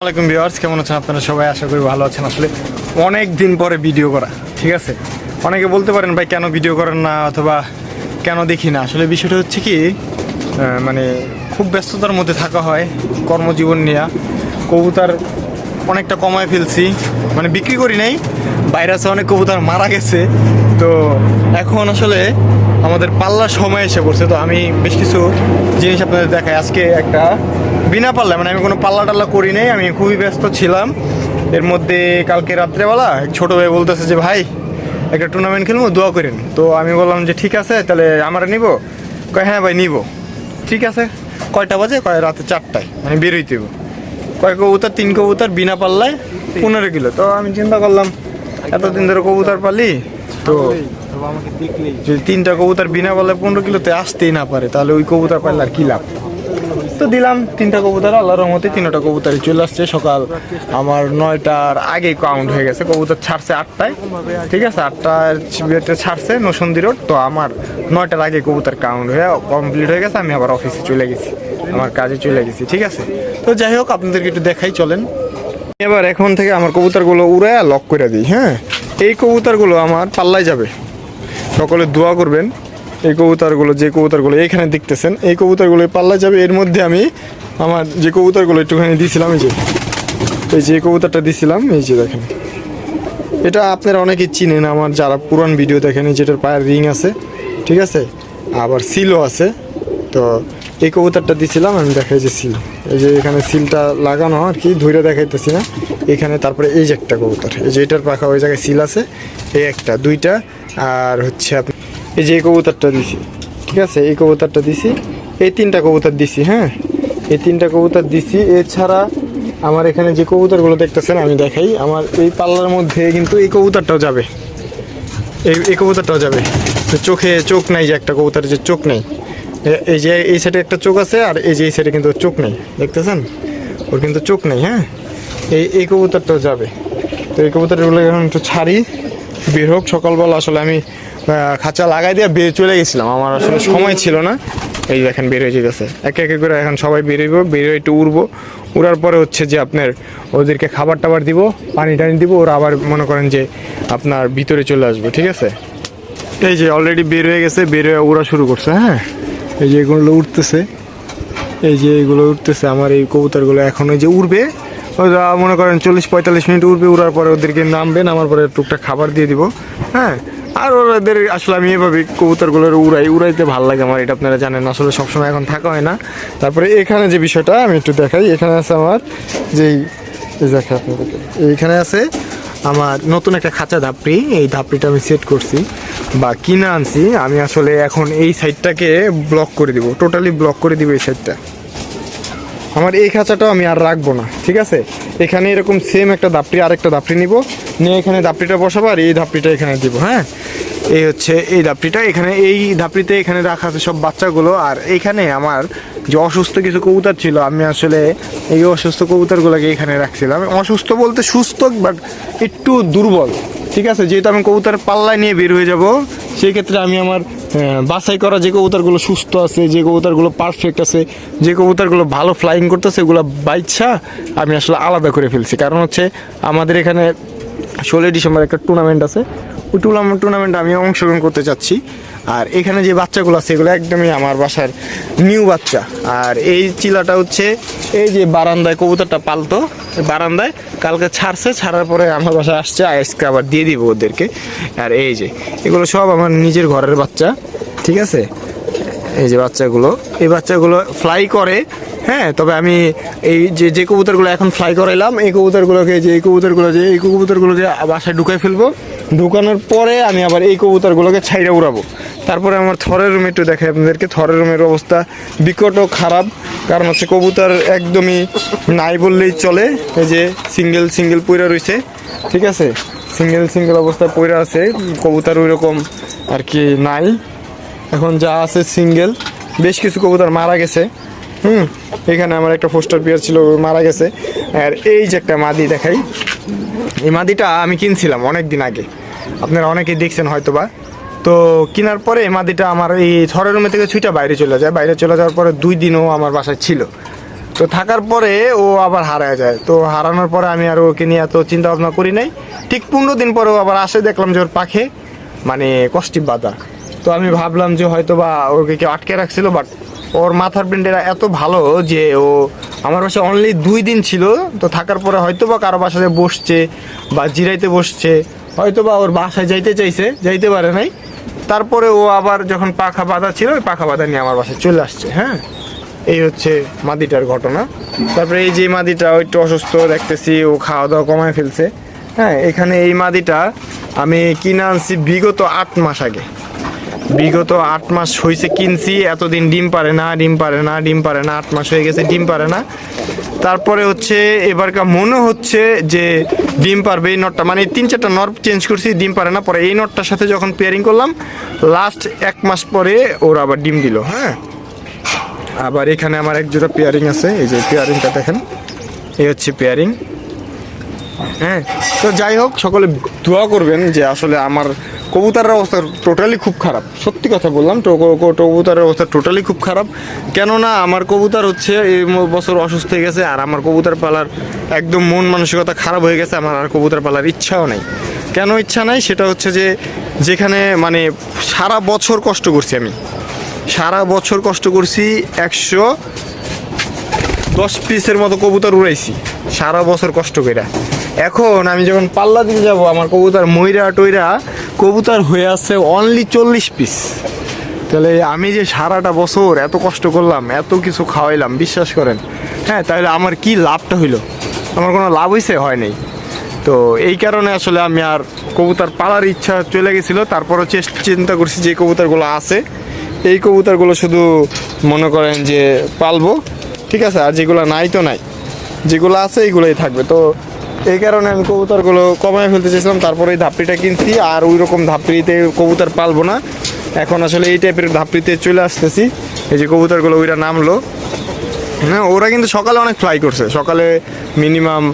আসসালামাইকুম ভিউয়ার্স, কেমন আছেন আপনারা সবাই? আশা করি ভালো আছেন। আসলে অনেক দিন পরে ভিডিও করা, ঠিক আছে? অনেকে বলতে পারেন, ভাই, কেন ভিডিও করেন না? অথবা, কেন দেখি না? আসলে বিষয়টা হচ্ছে কি মানে খুব ব্যস্ততার মধ্যে থাকা হয় কর্মজীবন নিয়ে। কবুতার অনেকটা কমায় ফেলছি। মানে বিক্রি করি নাই ভাইরাসে অনেক কবুতর, মারা গেছে। তো এখন আসলে আমাদের পাল্লার সময় এসে পড়ছে। তো আমি বেশ কিছু জিনিস আপনাদের দেখাই। আজকে একটা বিনা পাল্লা মানে আমি কোনো পাল্লা টাল্লা করি নাই আমি খুবই ব্যস্ত ছিলাম। এর মধ্যে কালকে রাত্রেবেলা ছোটো ভাই বলতেছে যে ভাই একটা টুর্নামেন্ট খেলব দোয়া করেন। তো আমি বললাম যে ঠিক আছে তাহলে আমরা নিব? কয় হ্যাঁ ভাই নিব। ঠিক আছে। কয়টা বাজে? কয় রাতে চারটায় মানে বেরোইতে। কয় কবুতর তিন কবুতর বিনা পাল্লায় পনেরো কিলো। তো আমি চিন্তা করলাম এতদিন ধরে কবুতর পালি? তো যদি তিনটা কবুতর বিনা পাল্লায় পনেরো কিলোতে আসতেই না পারে তাহলে ওই কবুতর পারলে আর কি লাভ? তো দিলাম তিনটা কবুতর আল্লাহর রহমতে তিনটা কবুতরই চলে আসছে। সকাল আমার নয়টার আগে কাউন্ট হয়ে গেছে, কবুতর ছাড়ছে আটটায়। ঠিক আছে, আটটার ছাড়ছে নসন্দি রোড তো আমার নয়টার আগে কবুতর কাউন্ট হয়ে কমপ্লিট হয়ে গেছে, আমি আবার অফিসে চলে গেছি, আমার কাজে চলে গেছি, ঠিক আছে? তো যাই হোক, আপনাদেরকে একটু দেখাই, চলেন। এবার এখন থেকে আমার কবুতরগুলো উড়ে লক করে দিই হ্যাঁ? এই কবুতরগুলো আমার পাল্লায় যাবে। সকলে দোয়া করবেন। এই কবুতরগুলো, যে কবুতরগুলো এইখানে দেখতেছেন, এই কবুতরগুলো পাল্লায় যাবে, এর মধ্যে আমি আমার যে কবুতরগুলো একটুখানি দিয়েছিলাম এই যে এই যে কবুতরটা দিছিলাম, এই যে দেখেন। এটা আপনারা অনেকেই চিনেন, আমার যারা পুরান ভিডিও দেখেন যেটার পায়ের রিং আছে, ঠিক আছে? আবার সিলও আছে, তো এই কবুতরটা দিছিলাম, আমি দেখাই যে সিল। এই যে এখানে সিলটা লাগানো আর কি ধৈর্য দেখাইতেছি না। এখানে তারপরে এই যে একটা কবুতর, এই যে এটার পাখা ওই জায়গায় সিল আছে, এই একটা, দুইটা, আর হচ্ছে আপনি এই যে এই কবুতরটা দিছি, ঠিক আছে? এই কবুতরটা দিছি, এই তিনটা কবুতর দিছি হ্যাঁ? এই তিনটা কবুতর দিছি। এছাড়া আমার এখানে যে কবুতরগুলো দেখতেছেন, আমি দেখাই। আমার এই পাল্লার মধ্যে কিন্তু এই কবুতরটাও যাবে। এই এই কবুতরটাও যাবে। চোখে চোখ নাই যে একটা কবুতরের যে চোখ নেই। এই যে এই সাইডে একটা চোখ আছে, আর এই যে এই সাইডে কিন্তু চোখ নেই। দেখতেছেন? ওর কিন্তু চোখ নেই হ্যাঁ? এই এই কবুতরটাও যাবে। তো এই কবুতরগুলো এখন একটু ছাড়ি। বের হোক, সকালবেলা আসলে আমি খাঁচা লাগাই দিয়ে বের চলে গেছিলাম। আমার আসলে সময় ছিল না। এই দেখেন, বের হয়ে যেতেছে। একে একে করে এখন সবাই বেরোইব বেরোয় একটু উড়বো। উড়ার পরে হচ্ছে যে আপনার ওদেরকে খাবার টাবার দিব পানি টানি দিব, ওরা আবার মনে করেন যে আপনার ভিতরে চলে আসবে, ঠিক আছে? এই যে অলরেডি বের হয়ে গেছে, বের হয়ে উড়া শুরু করছে হ্যাঁ? এই যে এগুলো উঠতেছে এই যে এগুলো উঠতেছে আমার এই কবুতরগুলো এখন ওই যে উড়বে। ওরা মনে করেন চল্লিশ পঁয়তাল্লিশ মিনিট উড়বে, উড়ার পরে ওদেরকে নামবে, নামার পরে টুকটাক খাবার দিয়ে দিব হ্যাঁ? আর ওদের আসলে আমি এভাবে কবুতরগুলোর উড়াই, উড়াইতে ভালো লাগে আমার, এটা আপনারা জানেন, আসলে সবসময় এখন থাকা হয় না। তারপরে এখানে যে বিষয়টা, আমি একটু দেখাই, এখানে আছে আমার যেই দেখে আপনাদেরকে, এইখানে আছে আমার নতুন একটা খাঁচা ধাপড়ি, এই ধাপড়িটা আমি সেট করছি বা কিনে আনছি। আমি আসলে এখন এই সাইডটাকে ব্লক করে দিব টোটালি ব্লক করে দিব এই সাইডটা আমার এই খাঁচাটাও আমি আর রাখব না, ঠিক আছে? এখানে এরকম সেম একটা দাপড়ি আর একটা দাপড়ি নিব। নিয়ে এখানে দাপড়িটা বসাবো আর এই দাপড়িটা এখানে দিব হ্যাঁ? এই হচ্ছে এই দাপড়িটা এখানে এই দাপড়িতে এখানে রাখা আছে সব বাচ্চাগুলো। আর এইখানে আমার যে অসুস্থ কিছু কবুতর ছিল, আমি আসলে এই অসুস্থ কবুতরগুলোকে এখানে রাখছিলাম। অসুস্থ বলতে সুস্থ বাট একটু দুর্বল। ঠিক আছে, যেহেতু আমি কবুতরের পাল্লায় নিয়ে বের হয়ে যাব সেই ক্ষেত্রে আমি আমার বাছাই করা যে কবুতরগুলো সুস্থ আছে, যে কবুতরগুলো পারফেক্ট আছে, যে কবুতরগুলো ভালো ফ্লাইং করতেছে, এগুলো বাইচ্ছা আমি আসলে আলাদা করে ফেলছি। কারণ হচ্ছে আমাদের এখানে ষোলোই ডিসেম্বর একটা টুর্নামেন্ট আছে। ওই টুর্নামেন্ট টুর্নামেন্টে আমি অংশগ্রহণ করতে চাচ্ছি। আর এখানে যে বাচ্চাগুলো আছে, এগুলো একদমই আমার বাসার নিউ বাচ্চা। আর এই চিলাটা হচ্ছে, এই যে বারান্দায় কবুতরটা পালতো বারান্দায় কালকে ছাড়ছে, ছাড়ার পরে আমার বাসায় আসছে আইসকে আবার দিয়ে দিব ওদেরকে। আর এই যে, এগুলো সব আমার নিজের ঘরের বাচ্চা, ঠিক আছে? এই যে বাচ্চাগুলো, এই বাচ্চাগুলো ফ্লাই করে হ্যাঁ? তবে আমি এই যে যে কবুতরগুলো এখন ফ্লাই করাইলাম, এই কবুতরগুলোকে যে, এই কবুতরগুলো যে, এই কবুতরগুলোকে বাসায় ঢুকাই ফেলব। ঢুকানোর পরে আমি আবার এই কবুতরগুলোকে ছাইড়ে উড়াবো। তারপরে আমার থরের রুম একটু দেখাই আপনাদেরকে। থরের রুমের অবস্থা বিকট খারাপ। কারণ হচ্ছে কবুতর একদমই নাই বললেই চলে। এই যে সিঙ্গেল সিঙ্গেল পইরা রয়েছে ঠিক আছে? সিঙ্গেল সিঙ্গেল অবস্থা পইরা আছে। কবুতর ওই রকম আর কি নাই। এখন যা আছে সিঙ্গেল। বেশ কিছু কবুতর মারা গেছে। হুম, এখানে আমার একটা পোস্টার পেয়ার ছিল মারা গেছে। আর এই যে একটা মাদি দেখাই। এই মাদিটা আমি কিনছিলাম অনেক দিন আগে। আপনারা অনেকেই দেখছেন হয়তো বা তো কেনার পরে মাদিটা আমার এই থরের রুমে থেকে ছুইটা বাইরে চলে যায়। বাইরে চলে যাওয়ার পরে দুই দিনও আমার বাসায় ছিল। তো থাকার পরে ও আবার হারায় যায়। তো হারানোর পরে আমি আর ওকে নিয়ে এত চিন্তা ভাবনা করি নাই। ঠিক পনেরো দিন পরে ও আবার আসে, দেখলাম যে ওর পাখে মানে কষ্টি বাঁধা তো আমি ভাবলাম যে হয়তো বা ওকে কেউ আটকে রাখছিল বাট ওর মাথার ব্রেন্ডেরা এত ভালো যে ও আমার বাসায় অনলি দুই দিন ছিল, তো থাকার পরে হয়তো বা কারও বাসায় বসছে বা জিরাইতে বসছে হয়তো বা ওর বাসায় যাইতে চাইছে, যাইতে পারে নাই। তারপরে ও আবার যখন পাখা বাঁধা ছিল, ওই পাখা বাঁধা নিয়ে আমার বাসায় চলে আসছে হ্যাঁ? এই হচ্ছে মাদিটার ঘটনা। তারপরে এই যে মাদিটা একটু অসুস্থ, দেখতেছি ও খাওয়া দাওয়া কমায় ফেলছে। হ্যাঁ এখানে এই মাদিটা আমি কিনে আনছি বিগত আট মাস আগে। বিগত আট মাস হয়েছে কিনছি, এতদিন ডিম পারে না, ডিম পারে না, ডিম পারে না, আট মাস হয়ে গেছে, ডিম পারে না। তারপরে হচ্ছে, এবারকার মনে হচ্ছে যে ডিম পারবে এই নটটা। মানে তিন চারটা নট চেঞ্জ করছি, ডিম পারে না, পরে এই নটটার সাথে যখন পেয়ারিং করলাম লাস্ট এক মাস পরে ওর আবার ডিম দিল হ্যাঁ? আবার এখানে আমার এক জোড়া পেয়ারিং আছে, এই যে পেয়ারিংটা দেখেন, এই হচ্ছে পেয়ারিং হ্যাঁ তো যাই হোক, সকলে দোয়া করবেন যে আসলে আমার কবুতরের অবস্থা টোটালি খুব খারাপ। সত্যি কথা বললাম কবুতরের অবস্থা টোটালি খুব খারাপ। কেননা আমার কবুতর হচ্ছে এই বছর অসুস্থ হয়ে গেছে, আর আমার কবুতর পালার একদম মন মানসিকতা খারাপ হয়ে গেছে, আমার আর কবুতর পালার ইচ্ছাও নেই। কেন ইচ্ছা নাই? সেটা হচ্ছে যে, যেখানে মানে সারা বছর কষ্ট করছি আমি। সারা বছর কষ্ট করছি, একশো দশ পিসের মতো কবুতর উড়াইছি, সারা বছর কষ্ট করে এখন আমি যখন পাল্লা দিতে যাব, আমার কবুতর ময়রা টইরা কবুতর হয়ে আছে অনলি চল্লিশ পিস তাহলে আমি যে সারাটা বছর এত কষ্ট করলাম, এত কিছু খাওয়াইলাম, বিশ্বাস করেন। হ্যাঁ তাহলে আমার কি লাভটা হইল? আমার কোনো লাভ হয়েছে হয় নাই। তো এই কারণে আসলে আমি আর কবুতর পালার ইচ্ছা চলে গেছিল। তারপরও চেষ্টা চিন্তা করছি যে কবুতরগুলো আছে। এই কবুতরগুলো শুধু মনে করেন যে পালবো। ঠিক আছে? আর যেগুলো নাই তো নাই। যেগুলো আছে, এইগুলোই থাকবে। তো এই কারণে আমি কবুতরগুলো কমায় ফেলতে চেয়েছিলাম, তারপরে এই ধাপড়িটা কিনছি আর ওই রকম ধাপড়িতে কবুতর পালবো না। এখন আসলে এই টাইপের ধাপড়িতে চলে আসতেছি, এই যে কবুতরগুলো ওইটা নামলো। হ্যাঁ ওরা কিন্তু সকালে অনেক ফ্লাই করছে, সকালে মিনিমাম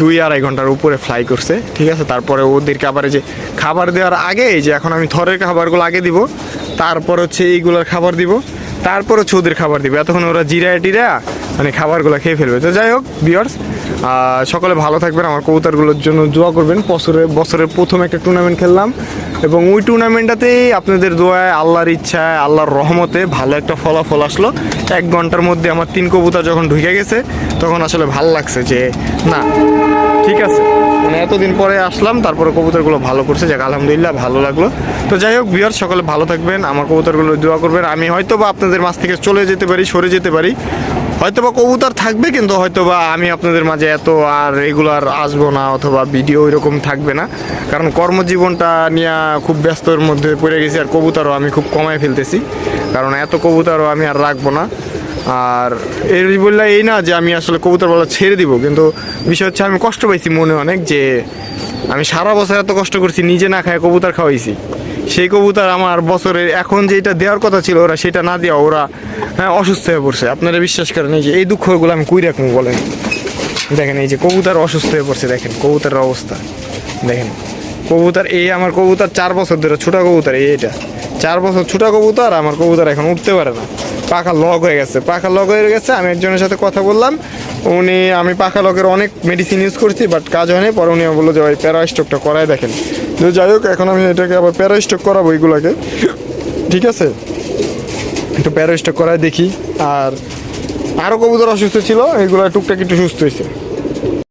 দুই আড়াই ঘণ্টার উপরে ফ্লাই করছে, ঠিক আছে? তারপরে ওদেরকে আবার যে খাবার দেওয়ার আগে যে এখন আমি থরের খাবারগুলো আগে দিব, তারপর হচ্ছে এইগুলোর খাবার দিব, তারপর হচ্ছে ওদের খাবার দিব। এতক্ষণ ওরা জিরা টিরা মানে খাবারগুলো খেয়ে ফেলবে। তো যাই হোক বিয়ার্স সকলে ভালো থাকবেন, আমার কবুতরগুলোর জন্য দোয়া করবেন। বছরে বছরের প্রথম একটা টুর্নামেন্ট খেললাম এবং ওই টুর্নামেন্টটাতেই আপনাদের দোয়ায়, আল্লাহর ইচ্ছায়, আল্লাহর রহমতে ভালো একটা ফলাফল আসলো। এক ঘণ্টার মধ্যে আমার তিন কবুতর যখন ঢুকে গেছে, তখন আসলে ভালো লাগছে যে, না, ঠিক আছে। মানে এতদিন পরে আসলাম, তারপরে কবুতরগুলো ভালো করছে, যাক, আলহামদুলিল্লাহ ভালো লাগল। তো যাই হোক বিয়ার সকলে ভালো থাকবেন, আমার কবুতরগুলো দোয়া করবেন। আমি হয়তো বা আপনাদের মাছ থেকে চলে যেতে পারি, সরে যেতে পারি হয়তো বা কবুতর থাকবে, কিন্তু হয়তো বা আমি আপনাদের মাঝে এত আর রেগুলার আসব না অথবা ভিডিও এরকম থাকবে না। কারণ কর্মজীবনটা নিয়ে খুব ব্যস্তর মধ্যে পড়ে গেছি আর কবুতরও আমি খুব কমায় ফেলতেছি। কারণ এত কবুতরও আমি আর রাখব না। আর এর বললে এই না যে আমি আসলে কবুতর বলা ছেড়ে দিব, কিন্তু বিষয় হচ্ছে আমি কষ্ট পাইছি মনে অনেক যে আমি সারা বছর এত কষ্ট করছি, নিজে না খায় কবুতর খাওয়াইছি। সেই কবুতর আমার বছরে এখন যেটা দেওয়ার কথা ছিল ওরা সেটা না দেওয়া, ওরা হ্যাঁ অসুস্থ হয়ে পড়ছে। আপনারা বিশ্বাস করেন, এই যে এই দুঃখগুলো আমি কুই রাখব বলেন? দেখেন, এই যে কবুতর অসুস্থ হয়ে পড়ছে, দেখেন কবুতরের অবস্থা। দেখেন, কবুতর, এই আমার কবুতর চার বছর ধরে ছোটা কবুতর, এই এটা। চার বছর ছোটা কবুতর, আমার কবুতর এখন উঠতে পারে না। পাখা লক হয়ে গেছে, পাখা লক হয়ে গেছে, আমি একজনের সাথে কথা বললাম উনি, আমি পাখা লোকের অনেক মেডিসিন ইউজ করছি বাট কাজ হয়নি। পরে উনি বলল যে ভাই প্যারা স্টকটা করাই দেখেন। তো যাই হোক, এখন আমি এটাকে আবার প্যারা স্টক করাবো এইগুলোকে ঠিক আছে? একটু প্যারা স্টক করাই দেখি। আর আরও কবুতর অসুস্থ ছিল, এগুলো টুকটাক একটু সুস্থ হয়েছে।